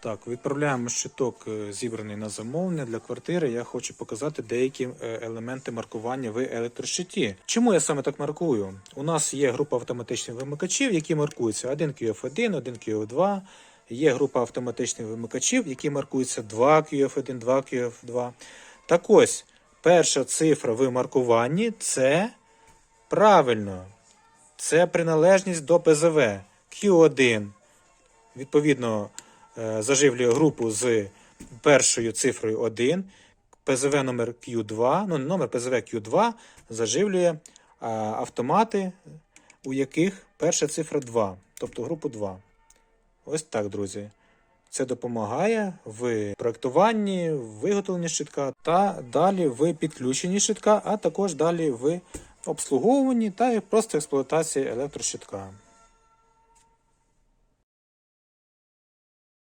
Так, відправляємо щиток е, зібраний на замовлення для квартири. Я хочу показати деякі е, елементи маркування в електрощиті. Чому я саме так маркую? У нас є група автоматичних вимикачів, які маркуються 1 QF1, 1 QF2. Є група автоматичних вимикачів, які маркуються 2 QF1, 2 QF2. Так ось, перша цифра в маркуванні це правильно. Це приналежність до ПЗВ. Q1 відповідно заживлює групу з першою цифрою 1. ПЗВ номер Q2, ну номер ПЗВ Q2 заживлює автомати, у яких перша цифра 2, тобто групу 2. Ось так, друзі. Це допомагає в проектуванні, в виготовленні щитка та далі в підключенні щитка, а також далі в обслуговуванні та просто експлуатації електрощитка.